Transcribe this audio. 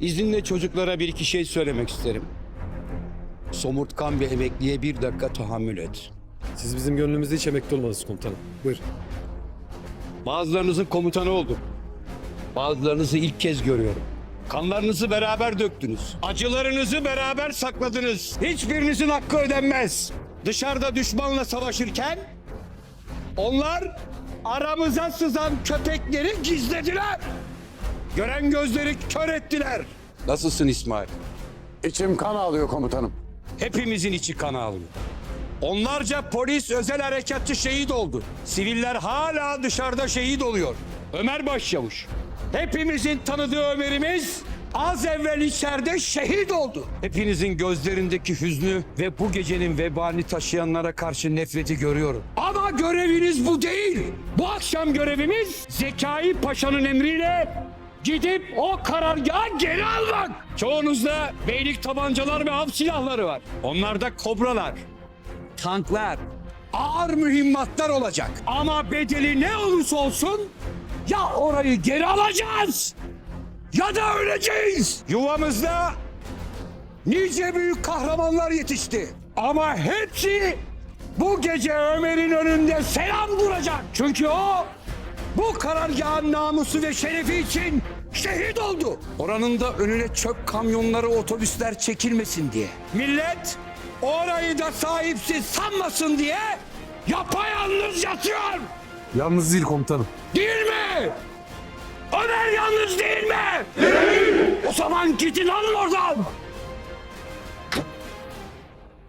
İzinle çocuklara bir iki şey söylemek isterim. Somurtkan bir emekliye bir dakika tahammül et. Siz bizim gönlümüzde hiç emekli olmadınız komutanım. Buyur. Bazılarınızın komutanı oldum. Bazılarınızı ilk kez görüyorum. Kanlarınızı beraber döktünüz. Acılarınızı beraber sakladınız. Hiçbirinizin hakkı ödenmez. Dışarıda düşmanla savaşırken onlar aramıza sızan köpekleri gizlediler. Gören gözleri kör ettiler. Nasılsın İsmail? İçim kan ağlıyor komutanım. Hepimizin içi kan ağlıyor. Onlarca polis özel harekatçı şehit oldu. Siviller hala dışarıda şehit oluyor. Ömer Başçavuş. Hepimizin tanıdığı Ömer'imiz az evvel içeride şehit oldu. Hepinizin gözlerindeki hüznü ve bu gecenin vebalini taşıyanlara karşı nefreti görüyorum. Ama göreviniz bu değil. Bu akşam görevimiz Zekai Paşa'nın emriyle gidip o karargahı geri almak. Çoğunuzda beylik tabancalar ve av silahları var. Onlarda kobralar, tanklar, ağır mühimmatlar olacak. Ama bedeli ne olursa olsun ya orayı geri alacağız ya da öleceğiz. Yuvamızda nice büyük kahramanlar yetişti. Ama hepsi bu gece Ömer'in önünde selam duracak. Çünkü o bu karargahın namusu ve şerefi için şehit oldu. Oranın da önüne çöp kamyonları, otobüsler çekilmesin diye. Millet orayı da sahipsiz sanmasın diye yapayalnız yatıyor. Yalnız değil komutanım. Değil mi? Ömer yalnız değil mi? Değil. O zaman gidin alın oradan.